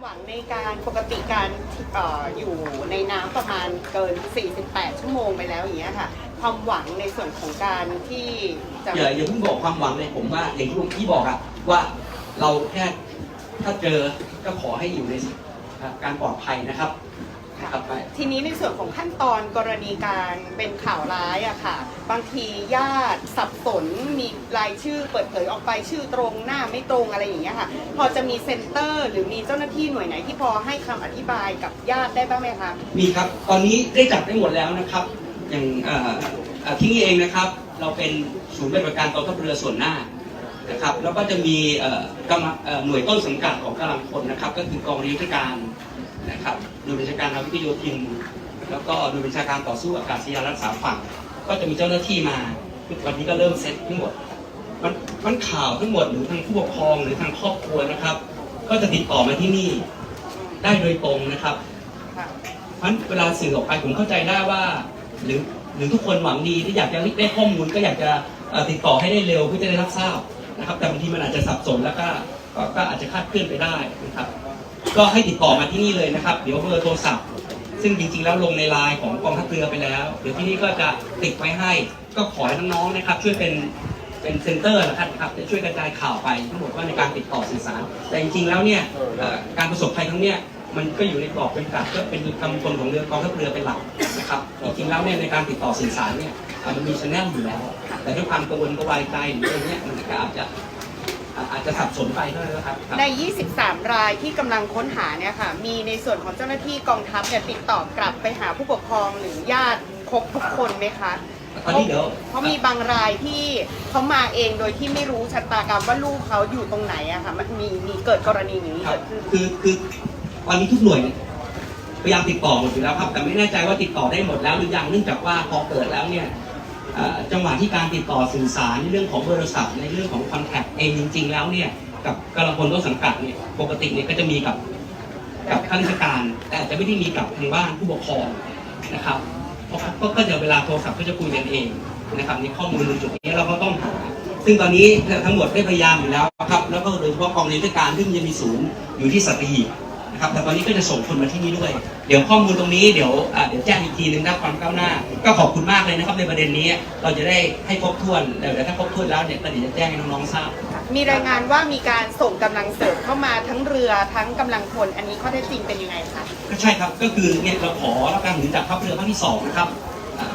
หวังในการปกติการเอ่ออยู่ในน้ำประมาณเกิน 48 ชั่วโมงไปแล้วอย่างเงี้ยค่ะ ความหวังในส่วนของการที่จะอย่าอย่าเพิ่งบอกความหวังเลยผมว่าอย่างที่พี่บอกอะว่าเราแค่ถ้าเจอก็ขอให้อยู่ในการปลอดภัยนะครับ นะครับไปทีนี้ในส่วนของขั้นตอนกรณีการเป็นข่าวร้ายอะค่ะ บางทีญาติสับสนมีรายชื่อเปิดเผยออกไปชื่อตรงหน้าไม่ตรงอะไรอย่างเงี้ยค่ะ พอจะมีเซ็นเตอร์ หรือมีเจ้าหน้าที่หน่วยไหนที่พอให้คำอธิบายกับญาติได้บ้างไหมคะ มีครับ ตอนนี้ได้จัดได้หมดแล้วนะครับ อย่างเอ่อเอ่อที่นี่เองนะครับ เราเป็นศูนย์ปฏิบัติการกองทัพเรือส่วนหน้านะครับ แล้วก็จะมีเอ่อกำลังเอ่อหน่วยต้นสังกัดของกำลังพลนะครับ ก็คือกองเรือยุทธการ นะครับหน่วยบัญชาการนาวิกโยธิน แล้วก็หน่วยบัญชาการต่อสู้อากาศยานรักษาฝั่ง ก็จะมีเจ้าหน้าที่มาวันนี้ก็เริ่มเซตทั้งหมดมันมันข่าวทั้งหมดหรือทางผู้ปกครองหรือทางครอบครัวนะครับ ก็จะติดต่อมาที่นี่ได้โดยตรงนะครับเพราะฉะนั้นเวลาสื่อออกไปผมเข้าใจได้ว่า หรือหรือทุกคนหวังดีที่อยากจะได้ข้อมูลก็อยากจะติดต่อให้ได้เร็วเพื่อจะได้รับทราบนะครับ แต่บางทีมันอาจจะสับสนแล้วก็ก็อาจจะคาดเคลื่อนไปได้นะครับ ก็ให้ติดต่อมาที่นี่เลยนะครับ เดี๋ยวเบอร์โทรศัพท์ ซึ่งจริงๆแล้วลงในไลน์ของกองทัพเรือไปแล้ว เดี๋ยวที่นี่ก็จะติดไว้ให้ ก็ขอให้น้องๆนะครับ ช่วยเป็นเป็นเซ็นเตอร์นะครับจะช่วยกระจายข่าวไปทั้งหมดว่าในการติดต่อสื่อสาร แต่จริงๆแล้วเนี่ยการประสบภัยครั้งเนี้ยมันก็อยู่ในกรอบเป็นกลับก็เป็นกำลังพลของเรือกองทัพเรือเป็นหลักนะครับจริงๆแล้วเนี่ยในการติดต่อสื่อสารเนี่ยมันมีชแนลอยู่แล้ว แต่ด้วยความกังวลกระวายใจหรืออะไรเงี้ยมันก็อาจจะ อาจจะสับสนไปเท่านั้นนะครับครับ ใน 23 รายที่กำลังค้นหาเนี่ยค่ะ มีในส่วนของเจ้าหน้าที่กองทัพเนี่ยติดต่อกลับไปหาผู้ปกครองหรือญาติครบทุกคนไหมคะตอนนี้เดี๋ยว เพราะมีบางรายที่เขามาเองโดยที่ไม่รู้ชะตากรรมว่าลูกเขาอยู่ตรงไหนอะค่ะ มันมีมีเกิดกรณีอย่างนี้ครัเกิบดขึ้น คือคือตอนนี้ทุกหน่วยเนี่ยพยายามติดต่อหมดอยู่แล้วครับ แต่ไม่แน่ใจว่าติดต่อได้หมดแล้วหรือยังเนื่องจากว่าพอเกิดแล้วเนี่ยเอ่อ จังหวะที่การติดต่อสื่อสารในเรื่องของเบอร์โทรศัพท์ในเรื่องของคอนแทคเองจริง ๆ แล้วเนี่ยกับกำลังพลต้นสังกัดเนี่ยปกติเนี่ยก็จะมีกับกับข้าราชการ แต่อาจจะไม่ได้มีกับทางบ้านผู้ปกครองนะครับเพราะก็ก็จะเวลาโทรศัพท์ก็จะคุยกันเองนะครับในข้อมูลจุดนี้เราก็ต้องหาซึ่งตอนนี้ทั้งหมดได้พยายามอยู่แล้วครับแล้วก็โดยเฉพาะกองเรียนการซึ่งจะมีศูนย์อยู่ที่สัตหีบ นะครับแต่ตอนนี้ก็จะส่งคนมาที่นี่ด้วย เดี๋ยวข้อมูลตรงนี้เดี๋ยวอ่าเดี๋ยวแจ้งอีกทีหนึงนะความก้าวหน้า ก็ขอบคุณมากเลยนะครับในประเด็นนี้เราจะได้ให้ครบถ้วนเดี๋ยวถ้าครบถ้วนแล้วเนี่ยก็เดี๋ยวจะแจ้งให้น้องๆทราบ มีรายงานว่ามีการส่งกำลังเสริมเข้ามาทั้งเรือทั้งกำลังพลอันนี้ข้อเท็จจริงเป็นยังไงคะก็ใช่ครับก็คือเนี่ยเราขอรับการหนุนจากทัพเรือภาคที่สองนะครับอ่า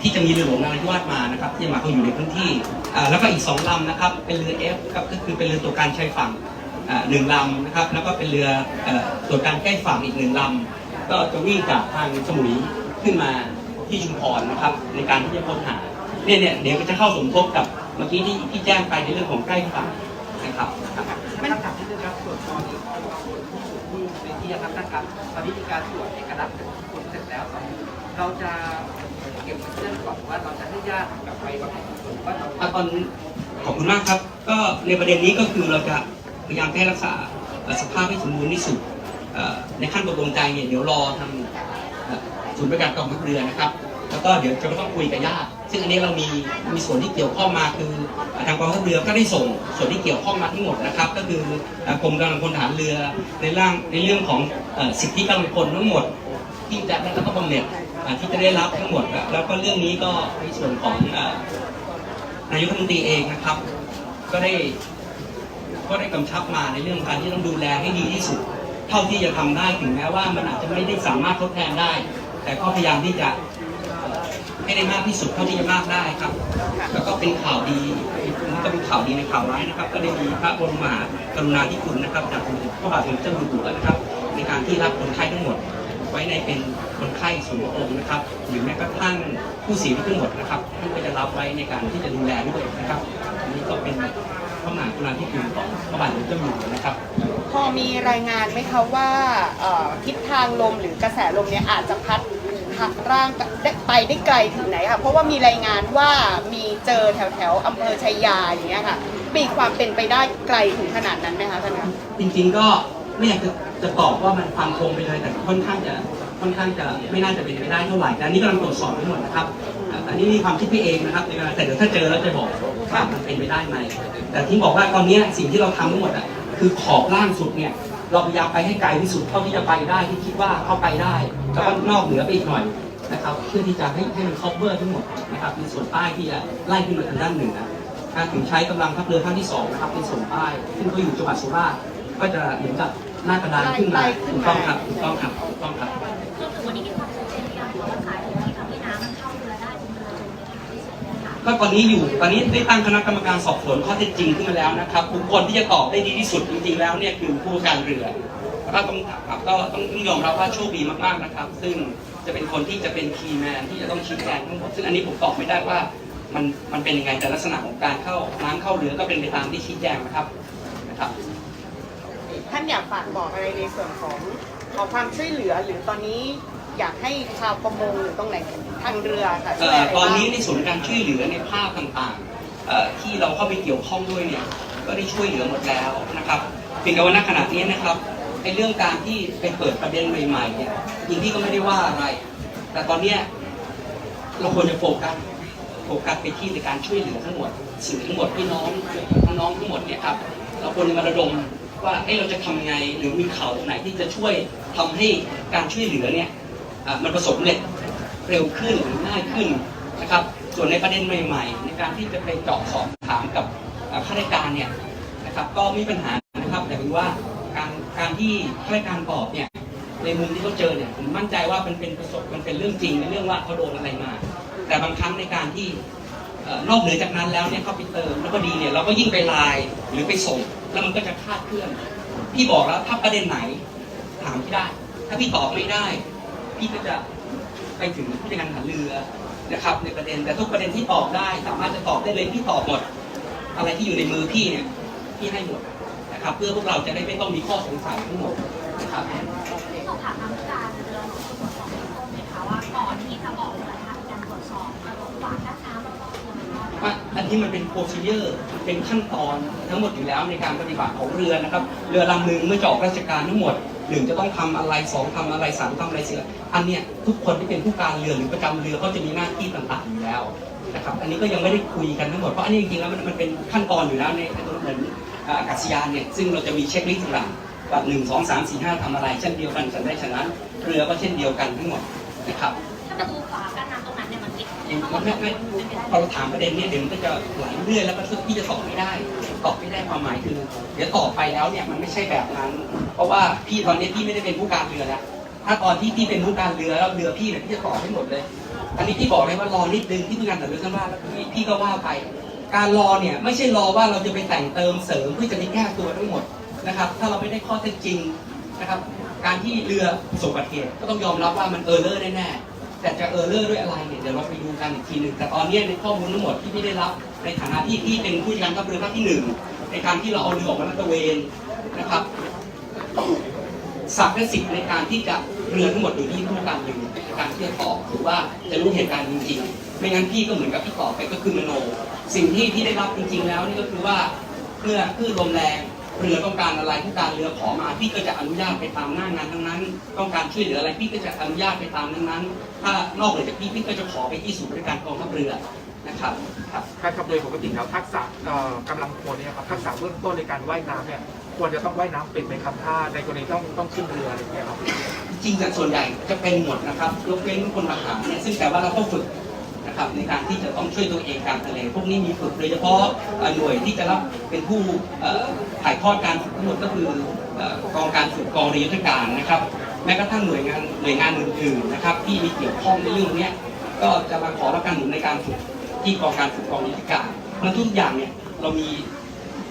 ที่จะมีเรือหลวงนราธิวาสมานะครับที่จะมาเข้าอยู่ในพื้นที่อ่าแล้วก็อีกสองลำนะครับเป็นเรือ F ครับก็คือเป็นเรือตัวการชายฝั่งอ่า หนึ่งลำนะครับ แล้วก็เป็นเรือเอ่อตัวการใกล้ฝั่งอีกหนึ่งลำก็จะวิ่งจากทางสมุยขึ้นมาที่ชุมพรนะครับ ในการที่จะค้นหาเนี่ยเนี่ยเดี๋ยวก็จะเข้าสมทบกับเมื่อกี้ที่ที่แจ้งไปในเรื่องของใกล้ฝั่งนะครับครับมันคำถามที่หนึ่งครับส่วนตอนนี้ที่เป็นที่นะครับท่านครับตอนนี้มีการตรวจเอกลักษณ์ของทุกคนเสร็จแล้วตอนนี้เราจะเก็บเรื่องก่อนว่าเราจะให้ญาติกลับไปว่าหรือว่าเราอะตอนขอบคุณมากครับ ก็ในประเด็นนี้ก็คือเราจะ พยายามแก้รักษาสภาพให้สมบูรณ์ที่สุดในขั้นตกลงใจเนี่ยเดี๋ยวรอทางศูนย์บริการกองทัพเรือนะครับแล้วก็เดี๋ยวจะต้องคุยกับญาติซึ่งอันนี้เรามีมีส่วนที่เกี่ยวข้องมาคือทางกองทัพเรือก็ได้ส่งส่วนที่เกี่ยวข้องมาทั้งหมดนะครับ ก็คือกรมกำลังพลทหารเรือในร่างในเรื่องของสิทธิกำลังพลทั้งหมด ที่จะได้รับบำเหน็จที่จะได้รับทั้งหมด แล้วก็เรื่องนี้ก็ในส่วนของเอ่อนายกรัฐมนตรีเองนะครับ ก็ได้ ก็ได้กำชับมาในเรื่องการที่ต้องดูแลให้ดีที่สุด เท่าที่จะทำได้ถึงแม้ว่ามันอาจจะไม่ได้สามารถทดแทนได้ แต่ก็พยายามที่จะให้ได้มากที่สุดเท่าที่จะมากได้ครับ แล้วก็เป็นข่าวดีมันก็เป็นข่าวดีในข่าวร้ายนะครับ ก็ได้มีพระบรมมหากรุณาธิคุณนะครับ จากพระบาทสมเด็จเจ้าอยู่หัวนะครับ ในการที่รับคนไข้ทั้งหมด ไว้ในเป็นคนไข้ส่วนพระองค์นะครับหรือแม้กระทั่งผู้เสียชีวิตทั้งหมดนะครับท่านก็จะรับไว้ในการที่จะดูแลด้วยนะครับ อันนี้ก็เป็น ระมหากรุณาธิคุณของพระบาทสมเด็จเจ้าอยู่หัวนะครับ พอมีรายงานไหมคะว่าเอ่อทิศทางลมหรือกระแสลมเนี่ยอาจจะพัดหักร่างได้ไปได้ไกลถึงไหนค่ะเพราะว่ามีรายงานว่ามีเจอแถวแถวๆอำเภอชัยยาอย่างเงี้ยค่ะมีความเป็นไปได้ไกลถึงขนาดนั้นไหมคะท่านคะ จริงๆก็ไม่อยากจะจะตอบว่ามันฟังคงไปเลยแต่ค่อนข้างจะค่อนข้างจะไม่น่าจะเป็นไปได้เท่าไหร่แต่อันนี้กำลังตรวจสอบทั้งหมดนะครับอะอันนี้มีความคิดพี่เองนะครับในเวลาแต่เดี๋ยวถ้าเจอแล้วจะบอก ว่ามันเป็นไปได้ไหม แต่ที่บอกว่าตอนนี้สิ่งที่เราทำทั้งหมดอะคือขอบล่างสุดเนี่ยเราพยายามไปให้ไกลที่สุดเท่าที่จะไปได้ที่คิดว่าเข้าไปได้แล้วก็นอกเหนือไปอีกหน่อยนะครับเพื่อที่จะให้ให้มัน cover ทั้งหมดนะครับในส่วนใต้ที่จะไล่ขึ้นมาทางด้านเหนือการถึงใช้กำลังทัพเรือภาคที่สองนะครับในส่วนใต้ซึ่งก็อยู่จังหวัดสุราษฎร์ก็จะเหมือนกับหน้ากระดานขึ้นมาไล่ขึ้นถูกมาต้องครับถูกต้องครับถูกต้องครับ ก็ตอนนี้อยู่ตอนนี้ได้ตั้งคณะกรรมการสอบสวนข้อเท็จจริงขึ้นมาแล้วนะครับบุคคลที่จะตอบได้ดีที่สุดจริงๆแล้วเนี่ยคือผู้การเรือแล้วก็ต้องครับก็ต้องต้องยอมรับว่าโชคดีมากๆนะครับ ซึ่งจะเป็นคนที่จะเป็นคีย์แมนที่จะต้องชี้แจงทั้งหมดซึ่งอันนี้ผมตอบไม่ได้ว่ามันมันเป็นยังไงแต่ลักษณะของการเข้าน้ำเข้าเรือก็เป็นไปตามที่ชี้แจงนะครับนะครับ ท่านอยากฝากบอกอะไรในส่วนของขอความช่วยเหลือหรือตอนนี้ อยากให้ชาวประมงหรือตรงไหนทางเรือค่ะเอ่ช่วยออะไรตอนบ้างนี้ในส่วนของการช่วยเหลือในภาพต่างๆเอ่อที่เราเข้าไปเกี่ยวข้องด้วยเนี่ยก็ได้ช่วยเหลือหมดแล้วนะครับเพียงแต่ว่าณขณะนี้นะครับไอ้เรื่องการที่ไปเปิดประเด็นใหม่ๆเนี่ยจริงที่ก็ไม่ได้ว่าอะไร แต่ตอนเนี้ยเราควรจะโฟกัสโฟกัสไปที่ในการช่วยเหลือทั้งหมดสื่อทั้งหมดพี่น้องน้องๆทั้งหมดเนี่ยครับเราควรจะมาระดมว่าเอ้เราจะทำไงหรือมีข่าวไหนที่จะช่วยทำให้การช่วยเหลือเนี่ยอะ มันประสมเร็จเร็วขึ้นหรือง่ายขึ้นนะครับ ส่วนในประเด็นใหม่ๆ ในการที่จะไปเจาะสอบถามกับข้าราชการเนี่ยนะครับ ก็มีปัญหานะครับแต่เป็นว่าการการที่ข้าราชการตอบเนี่ยในมุมที่เขาเจอเนี่ยผมมั่นใจว่ามันเป็นประสบมันเป็นเรื่องจริงในเรื่องว่าเขาโดนอะไรมา แต่บางครั้งในการที่นอกเหนือจากนั้นแล้วเนี่ยเขาไปเติมแล้วก็ดีเนี่ยเราก็ยิ่งไปไลน์หรือไปส่ง แล้วมันก็จะคาดเคลื่อนพี่บอกแล้วถ้าประเด็นไหนถามพี่ได้ ถ้าพี่ตอบไม่ได้ พี่ก็จะไปถึงผู้จัดการทหารเรือนะครับ ในประเด็นแต่ทุกประเด็นที่ตอบได้ สามารถจะตอบได้เลยพี่ตอบหมด อะไรที่อยู่ในมือพี่เนี่ยพี่ให้หมดนะครับ เพื่อพวกเราจะได้ไม่ต้องมีข้อสงสัยทั้งหมดนะครับสอบถามทางการเรือตรวจสอบเบื้องต้นไหมคะว่าก่อนที่จะออกเรือทางการตรวจสอบหวานด้านน้ำแล้วก็ตัวมันรอดว่าอันนี้มันเป็นโปรซีเจอร์เป็นขั้นตอนทั้งหมดอยู่แล้วในการปฏิบัติของเรือนะครับ เรือลำหนึ่งเมื่อจะออกราชการทั้งหมด หนึ่งจะต้องทำอะไรสองทำอะไรสามทำอะไรเสียอันเนี้ยทุกคนที่เป็นผู้การเรือหรือประจำเรือเขาจะมีหน้าที่ต่างๆอยู่แล้วนะครับอันนี้ก็ยังไม่ได้คุยกันทั้งหมดเพราะอันนี้จริงๆแล้วมันมันเป็นขั้นตอนอยู่แล้วในตัวเหมือนอากาศยานเนี่ยซึ่งเราจะมีเช็คลิสต์ต่างๆแบบหนึ่งสองสามสี่ห้าทำอะไร เช่นเดียวกันฉันได้ฉะนั้น เรือก็เช่นเดียวกันทั้งหมดนะครับถ้าประตูฝากันน้ำตรง เนี่ยมันปิดยังไม่ไม่พอเราถามประเด็นเนี้เดี๋ยวมันก็จะไหลเรื่อยแล้วก็พี่จะตอบไม่ได้ตอบไม่ได้ความหมายคือ เดี๋ยวตอบไปแล้วเนี่ยมันไม่ใช่แบบนั้น เพราะว่าพี่ตอนนี้พี่ไม่ได้เป็นผู้การเรือแล้วถ้าตอนที่พี่เป็นผู้การเรือแล้วเรือพี่เนี่ยพี่จะตอบให้หมดเลย อันนี้พี่บอกเลยว่ารอนิดนึงที่ผู้การแต่เรือท่านว่าแล้วพี่พี่ก็ว่าไปการรอเนี่ยไม่ใช่รอว่าเราจะไปแต่งเติมเสริมเพื่อจะไปแก้ตัวทั้งหมดนะครับ ถ้าเราไม่ได้ข้อเท็จจริงนะครับ การที่เรือประสบอุบัติเหตุก็ต้องยอมรับว่ามันเออร์เลอร์แน่ๆ แต่จะเออร์เลอร์ด้วยอะไรเนี่ยเดี๋ยวเราไปดูกันอีกทีหนึ่งแต่ตอนนี้ในข้อมูลทั้งหมดที่พี่ได้รับ ในฐานะที่พี่เป็นผู้จัดการทัพเรือภาคที่หนึ่งในการที่เราเอาเรือออกมาลาดตระเวนนะครับศักดิ์และสิทธิ์ในการที่จะเรือทั้งหมดอยู่ที่ผู้การเรือในการที่จะตอบหรือว่าจะรู้เหตุการณ์จริงๆไม่งั้นพี่ก็เหมือนกับที่ตอบไปก็คือมโน สิ่งที่พี่ได้รับจริง ๆ แล้วนี่ก็คือว่าเมื่อคลื่นลมแรง เรือต้องการอะไรผู้การเรือขอมาพี่ก็จะอนุญาตไปตามหน้างานทั้งนั้น ต้องการช่วยเหลืออะไรพี่ก็จะอนุญาตไปตามนั้นนั้น ถ้านอกเหนือจากพี่พี่ก็จะขอไปที่ศูนย์บริการกองทัพเรือนะครับครับการขับเรือปกติแล้วทักษะเอ่อกำลังคนเนี่ยครับทักษะเบื้องต้นในการว่ายน้ำเนี่ยควรจะต้องว่ายน้ำเป็นไหมครับถ้าในกรณีต้องต้องขึ้นเรืออะไรอย่างเงี้ยครับจริงๆส่วนใหญ่จะเป็นหมดนะครับยกเว้นคนทหารเนี่ยซึ่งแต่ว่าเราก็ฝึก นะครับในการที่จะต้องช่วยตัวเองกลารทะเลพวกนี้มีฝึกโดยเฉพาะหน่วยที่จะรับเป็นผู้ถ่ายทอดการฝึกทั้งหมดก็คือกองการฝึกกองเรือยุทธการนะครับแม้กระทั่งหน่วยงานหน่วยงานอื่นๆนะครับ ที่มีเกี่ยวข้องในเรื่องนี้ก็จะมาขอรับการหนุนในการฝึกที่กองการฝึกกองยุทธการมันทุกอย่างเนี่ยเรามี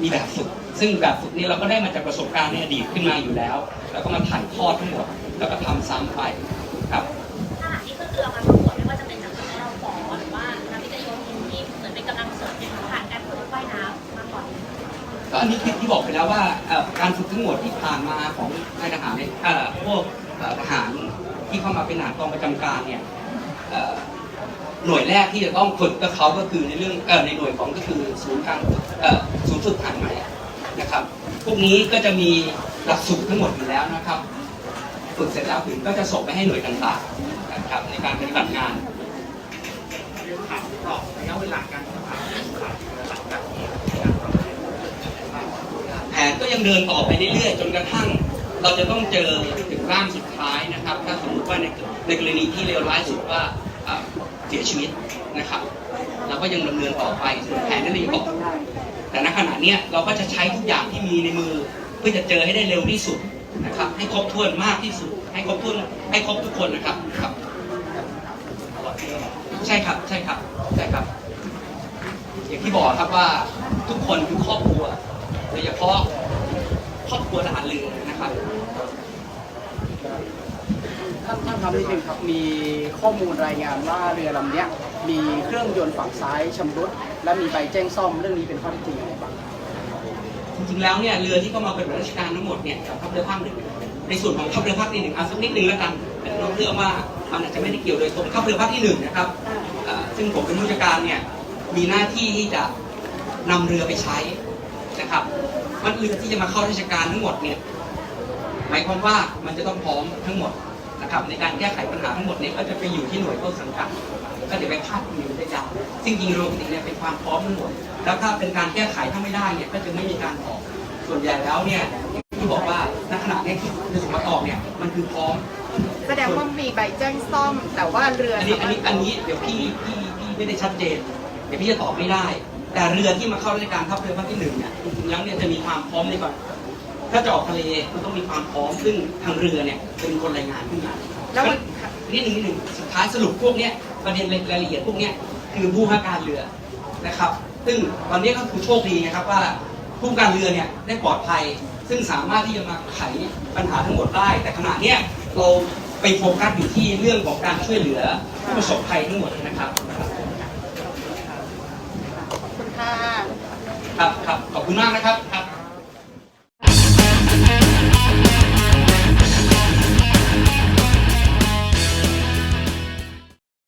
มีแบบฝึก ซึ่งแบบฝึกนี้เราก็ได้มาจากประสบการณ์ในอดีตขึ้นมาอยู่แล้ว แล้วก็มาถ่ายทอดทั้งหมดแล้วก็ทำซ้ำไป ก็อันนี้คือที่บอกไปแล้วว่าการฝึกทั้งหมดที่ผ่านมาของนายทหารเนี่ยพวกทหารที่เข้ามาเป็นทหารกองประจำการเนี่ยหน่วยแรกที่จะต้องฝึกกับเขาก็คือในเรื่องในหน่วยของก็คือศูนย์การศูนย์ฝึกทหารใหม่นะครับ พวกนี้ก็จะมีหลักสูตรทั้งหมดอยู่แล้วนะครับ ฝึกเสร็จแล้วถึงก็จะส่งไปให้หน่วยต่างๆนะครับในการปฏิบัติงาน ถามต่อระยะเวลาการทำงานหลังังเดินต่อไปเรื่อยๆ จนกระทั่ง เราจะต้องเจอถึงร่างสุดท้ายนะครับ ถ้าสมมติว่าในในกรณีที่เลวร้ายสุดว่าเสียชีวิตนะครับเราก็ยังดำเนินต่อไปส่วนแผนนั่นเองบอกแต่ณขณะนี้เราก็จะใช้ทุกอย่างที่มีในมือ เพื่อจะเจอให้ได้เร็วที่สุดนะครับ ให้ครบถ้วนมากที่สุด ให้ครบถ้วนให้ครบทุกคนนะครับครับ ใช่ครับใช่ครับใช่ครับ อย่างที่บอกครับว่าทุกคนคือครอบครัวโดยเฉพาะ ครอบครัวทหารเรือนะครับท่านท่านครับนิดนึงครับมีข้อมูลรายงานว่าเรือลำเนี้ยมีเครื่องยนต์ฝั่งซ้ายชำรุดและมีใบแจ้งซ่อมเรื่องนี้เป็นข้อเท็จจริงยังไงบ้างจริงๆแล้วเนี่ยเรือที่เข้ามาเป็นราชการทั้งหมดเนี่ยจากทัพเรือภาคหนึ่งในส่วนของทัพเรือภาคที่หนึ่งเอาสักนิดนึงแล้วกันแต่น้องเรื่องว่ามันอาจจะไม่ได้เกี่ยวโดยตรงทัพเรือภาคที่หนึ่งนะครับอ่าซึ่งผมเป็นผู้จัดการเนี่ยมีหน้าที่ที่จะนำเรือไปใช้นะครับ มันเรือที่จะมาเข้าราชการทั้งหมดเนี่ยหมายความว่ามันจะต้องพร้อมทั้งหมดนะครับในการแก้ไขปัญหาทั้งหมดเนี่ยก็จะไปอยู่ที่หน่วยต้นสังกัด ก็จะไปพาดพิงได้ยาวซึ่งจริงๆโดยปกติเนี่ยเป็นความพร้อมทั้งหมด แล้วถ้าเป็นการแก้ไขถ้าไม่ได้เนี่ยก็จะไม่มีการออกส่วนใหญ่แล้วเนี่ยอย่างที่บอกว่าณขณะเนี้ที่เรือสมบัติออกเนี่ยมันคือพร้อม แสดงว่ามีใบแจ้งซ่อมแต่ว่าเรืออันนี้อันนี้อันนี้เดี๋ยวพี่พี่พี่ไม่ได้ชัดเจน เดี๋ยวพี่จะตอบไม่ได้ แต่เรือที่มาเข้าราชการทัพเรือภาคที่หนึ่งเนี่ยจริงๆแล้วเนี่ยจะมีความพร้อมในก่อนถ้าจะออกทะเลมันต้องมีความพร้อมซึ่งทางเรือเนี่ยเป็นคนรายงานขึ้นมาแล้วมันนิดหนึ่งนิดหนึ่งสุดท้ายสรุปพวกเนี้ยประเด็นรายละเอียดพวกเนี้ยคือผู้ว่าการเรือนะครับ ซึ่งตอนนี้ก็คือโชคดีนะครับว่าผู้ว่าการเรือเนี่ยได้ปลอดภัย ซึ่งสามารถที่จะมาไขปัญหาทั้งหมดได้ แต่ขณะเนี้ยเราไปโฟกัสอยู่ที่เรื่องของการช่วยเหลือผู้ประสบภัยทั้งหมดนะครับขอบ ค่ะ ครับครับขอบคุณมากนะครับ